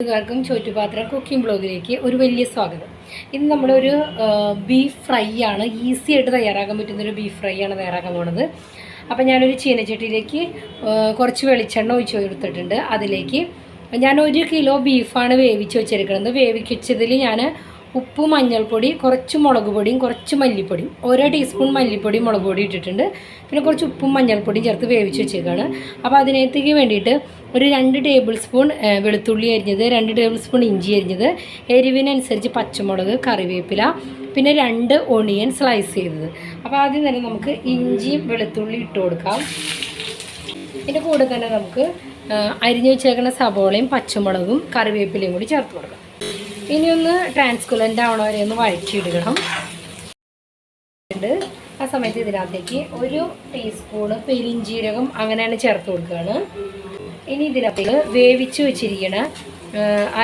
കൂട്ടുകാർക്കും ചോറ്റുപാത്രം കുക്കിംഗ് ബ്ലോഗിലേക്ക് ഒരു വലിയ സ്വാഗതം. ഇന്ന് നമ്മളൊരു ബീഫ് ഫ്രൈ ആണ് ഈസി ആയിട്ട് തയ്യാറാക്കാൻ പറ്റുന്ന ഒരു ബീഫ് ഫ്രൈ ആണ് തയ്യാറാക്കാൻ പോണത്. അപ്പോൾ ഞാനൊരു ചീനച്ചട്ടിയിലേക്ക് കുറച്ച് വെളിച്ചെണ്ണ ഒഴിച്ച് കൊടുത്തിട്ടുണ്ട്. അതിലേക്ക് ഞാൻ ഒരു കിലോ ബീഫാണ് വേവിച്ച് വെച്ചിരിക്കുന്നത് വേവിച്ചതിൽ ഞാൻ ഉപ്പ് മഞ്ഞൾപ്പൊടി കുറച്ച് മുളക് പൊടിയും കുറച്ച് മല്ലിപ്പൊടിയും ഓരോ ടീസ്പൂൺ മല്ലിപ്പൊടിയും മുളക് പൊടി ഇട്ടിട്ടുണ്ട്. പിന്നെ കുറച്ച് ഉപ്പും മഞ്ഞൾപ്പൊടിയും ചേർത്ത് വേവിച്ച് വെച്ചേക്കാണ്. അപ്പോൾ അതിനകത്തേക്ക് വേണ്ടിയിട്ട് ഒരു രണ്ട് ടേബിൾ സ്പൂൺ വെളുത്തുള്ളി അരിഞ്ഞത് രണ്ട് ടേബിൾ സ്പൂൺ ഇഞ്ചി അരിഞ്ഞത് എരിവിനനുസരിച്ച് പച്ചമുളക് കറിവേപ്പില പിന്നെ രണ്ട് ഒണിയൻ സ്ലൈസ് ചെയ്തത്. അപ്പോൾ ആദ്യം തന്നെ നമുക്ക് ഇഞ്ചിയും വെളുത്തുള്ളി ഇട്ട് കൊടുക്കാം. ഇതിന്റെ കൂടെ തന്നെ നമുക്ക് അരിഞ്ഞു വെച്ചേക്കുന്ന സബോളയും പച്ചമുളകും കറിവേപ്പിലയും കൂടി ചേർത്ത് കൊടുക്കാം. ഇനി ഒന്ന് ട്രാൻസ്കുലന്റ് ആവണ വരെ ഒന്ന് വഴറ്റിയിടണം. ആ സമയത്ത് ഇതിനകത്തേക്ക് ഒരു ടീസ്പൂണ് പെരിഞ്ജീരകം അങ്ങനെയാണ് ചേർത്ത് കൊടുക്കുകയാണ്. ഇനി ഇതിനകത്തേക്ക് വേവിച്ച് വെച്ചിരിക്കണ ആ,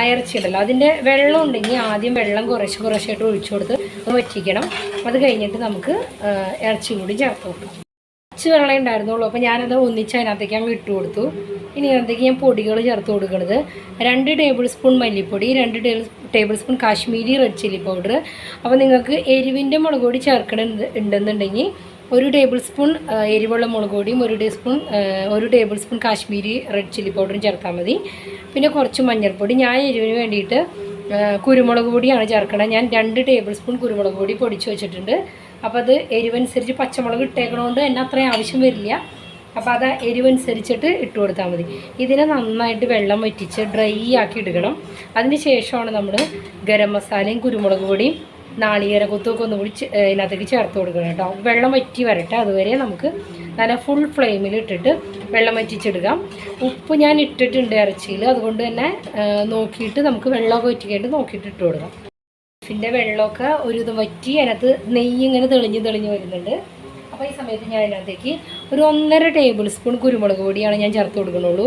അതിന്റെ വെള്ളം ഉണ്ടെങ്കിൽ ആദ്യം വെള്ളം കുറച്ച് കുറച്ചായിട്ട് ഒഴിച്ചു കൊടുത്ത് വറ്റിക്കണം. അത് കഴിഞ്ഞിട്ട് നമുക്ക് ഇറച്ചി കൂടി ചേർത്ത് കൊടുക്കാം. കുറച്ച് വെള്ളം ഉണ്ടായിരുന്നുള്ളൂ. അപ്പോൾ ഞാനത് ഒന്നിച്ച് അതിനകത്തേക്ക് അങ്ങ് ഇട്ട് കൊടുത്തു. ഇനി അതിനകത്തേക്ക് ഞാൻ പൊടികൾ ചേർത്ത് കൊടുക്കുന്നത് രണ്ട് ടേബിൾ സ്പൂൺ മല്ലിപ്പൊടി രണ്ട് table spoon Kashmiri red chilli powder. അപ്പോൾ നിങ്ങൾക്ക് എരിവിന്റെ മുളക് പൊടി ചേർക്കണം ഉണ്ടെന്നുണ്ടെങ്കിൽ ഒരു ടേബിൾ സ്പൂൺ എരിവുള്ള മുളക് പൊടിയും ഒരു ടീസ്പൂൺ സ്പൂൺ ഒരു table spoon Kashmiri red chilli പൗഡറും ചേർത്താൽ മതി. പിന്നെ കുറച്ച് മഞ്ഞൾപ്പൊടി. ഞാൻ എരിവിന് വേണ്ടിയിട്ട് കുരുമുളക് പൊടിയാണ് ചേർക്കണത്. ഞാൻ രണ്ട് ടേബിൾ സ്പൂൺ കുരുമുളക് പൊടി പൊടിച്ച് വെച്ചിട്ടുണ്ട്. അപ്പോൾ അത് എരിവനുസരിച്ച് പച്ചമുളക് ഇട്ടേക്കണോണ്ട് എന്നെ അത്രയും ആവശ്യം വരില്ല. അപ്പോൾ അത് എരിവനുസരിച്ചിട്ട് ഇട്ട് കൊടുത്താൽ മതി. ഇതിനെ നന്നായിട്ട് വെള്ളം വറ്റിച്ച് ഡ്രൈ ആക്കി എടുക്കണം. അതിന് ശേഷമാണ് നമ്മൾ ഗരം മസാലയും കുരുമുളക് പൊടിയും നാളികേര കുത്തുമൊക്കെ ഒന്ന് കൂടി ഇതിനകത്തേക്ക് ചേർത്ത് കൊടുക്കണം കേട്ടോ. വെള്ളം വറ്റി വരട്ടെ. അതുവരെ നമുക്ക് നല്ല ഫുൾ ഫ്ലെയിമിൽ ഇട്ടിട്ട് വെള്ളം വറ്റിച്ചെടുക്കാം. ഉപ്പ് ഞാൻ ഇട്ടിട്ടുണ്ട് ഇറച്ചിയിൽ. അതുകൊണ്ട് തന്നെ നോക്കിയിട്ട് നമുക്ക് വെള്ളമൊക്കെ വറ്റിക്കായിട്ട് നോക്കിയിട്ട് ഇട്ട് കൊടുക്കാം. ബീഫിന്റെ വെള്ളമൊക്കെ ഒരു ഇത് വറ്റി അതിനകത്ത് നെയ്യ് ഇങ്ങനെ തെളിഞ്ഞ് തെളിഞ്ഞ് വരുന്നുണ്ട്. അപ്പോൾ ഈ സമയത്ത് ഞാൻ അതിനകത്തേക്ക് ഒരു ഒന്നര ടേബിൾ സ്പൂൺ കുരുമുളക് പൊടിയാണ് ഞാൻ ചേർത്ത് കൊടുക്കുന്നുള്ളൂ.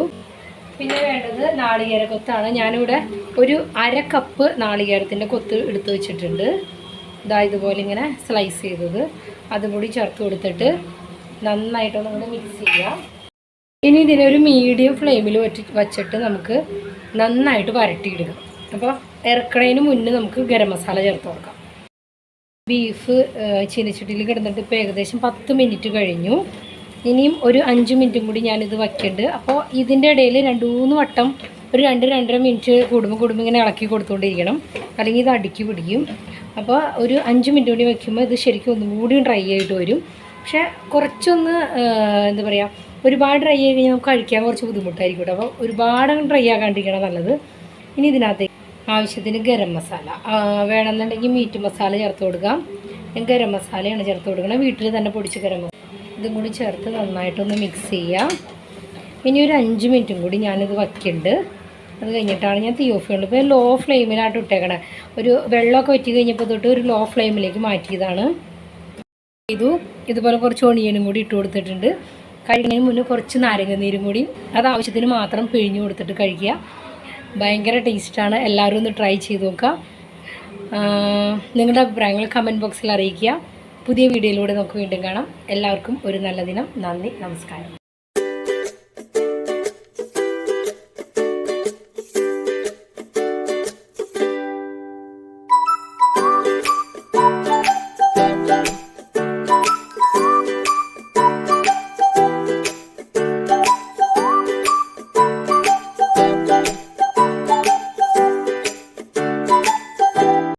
പിന്നെ വേണ്ടത് നാളികേര കൊത്താണ്. ഞാനിവിടെ ഒരു അര കപ്പ് നാളികേരത്തിന്റെ കൊത്ത് എടുത്ത് വെച്ചിട്ടുണ്ട്. ഇതാ ഇതുപോലെ ഇങ്ങനെ സ്ലൈസ് ചെയ്തത്. അതും കൂടി ചേർത്ത് കൊടുത്തിട്ട് നന്നായിട്ടൊന്നും കൂടെ മിക്സ് ചെയ്യാം. ഇനി ഇതിനൊരു മീഡിയം ഫ്ലെയിമിൽ വച്ചിട്ട് നമുക്ക് നന്നായിട്ട് വരട്ടിയിടുക. അപ്പോൾ ഇറക്കണതിന് മുന്നേ നമുക്ക് ഗരം മസാല ചേർത്ത് കൊടുക്കാം. ബീഫ് ചീനച്ചട്ടിയിൽ കിടന്നിട്ട് ഇപ്പോൾ ഏകദേശം പത്ത് മിനിറ്റ് കഴിഞ്ഞു. ഇനിയും ഒരു അഞ്ച് മിനിറ്റും കൂടി ഞാനിത് വയ്ക്കുന്നുണ്ട് അപ്പോൾ ഇതിന്റെ ഇടയിൽ രണ്ട് മൂന്ന് വട്ടം ഒരു രണ്ട് രണ്ടര മിനിറ്റ് കൂടുമ്പോൾ കൂടുമ്പോൾ ഇങ്ങനെ ഇളക്കി കൊടുത്തുകൊണ്ടിരിക്കണം. അല്ലെങ്കിൽ ഇത് അടുക്കി പിടിക്കും. അപ്പോൾ ഒരു അഞ്ച് മിനിറ്റ് കൂടി വയ്ക്കുമ്പോൾ ഇത് ശരിക്കും ഒന്നും കൂടി ഡ്രൈ ആയിട്ട് വരും. പക്ഷേ കുറച്ചൊന്ന് എന്താ പറയുക ഒരുപാട് ഡ്രൈ ആയി കഴിഞ്ഞാൽ നമുക്ക് കഴിക്കാൻ കുറച്ച് ബുദ്ധിമുട്ടായിരിക്കും കേട്ടോ. അപ്പോൾ ഒരുപാട് ഡ്രൈ ആകാണ്ടിരിക്കണം നല്ലത്. ഇനി ഇതിനകത്തേക്ക് ആവശ്യത്തിന് ഗരം മസാല. വേണമെന്നുണ്ടെങ്കിൽ മീറ്റ് മസാല ചേർത്ത് കൊടുക്കാം. ഞാൻ ഗരം മസാലയാണ് ചേർത്ത് കൊടുക്കുന്നത് വീട്ടിൽ തന്നെ പൊടിച്ച് ഗരം മസാല. ഇതും കൂടി ചേർത്ത് നന്നായിട്ടൊന്ന് മിക്സ് ചെയ്യാം. ഇനി ഒരു അഞ്ച് മിനിറ്റും കൂടി ഞാനിത് വയ്ക്കുന്നുണ്ട് അത് കഴിഞ്ഞിട്ടാണ് ഞാൻ തീ ഓഫ് ചെയ്യുന്നത് ഇപ്പോൾ ലോ ഫ്ലെയിമിലായിട്ട് ഇട്ടേക്കണേ. ഒരു വെള്ളമൊക്കെ വറ്റി കഴിഞ്ഞപ്പോൾ തൊട്ട് ഒരു ലോ ഫ്ലെയിമിലേക്ക് മാറ്റിയതാണ്. ചെയ്തു. ഇതുപോലെ കുറച്ച് ഒണിയനും കൂടി ഇട്ട് കൊടുത്തിട്ടുണ്ട്. കഴിക്കുന്നതിന് മുന്നേ കുറച്ച് നാരങ്ങ നീരും കൂടി. അത് ആവശ്യത്തിന് മാത്രം പിഴിഞ്ഞു കൊടുത്തിട്ട് കഴിക്കുക. ഭയങ്കര ടേസ്റ്റാണ്. എല്ലാവരും ഒന്ന് ട്രൈ ചെയ്ത് നോക്കുക. നിങ്ങളുടെ അഭിപ്രായങ്ങൾ കമന്റ് ബോക്സിൽ അറിയിക്കുക. പുതിയ വീഡിയോയിലൂടെ നമുക്ക് വീണ്ടും കാണാം. എല്ലാവർക്കും ഒരു നല്ല ദിനം. നന്ദി. നമസ്കാരം.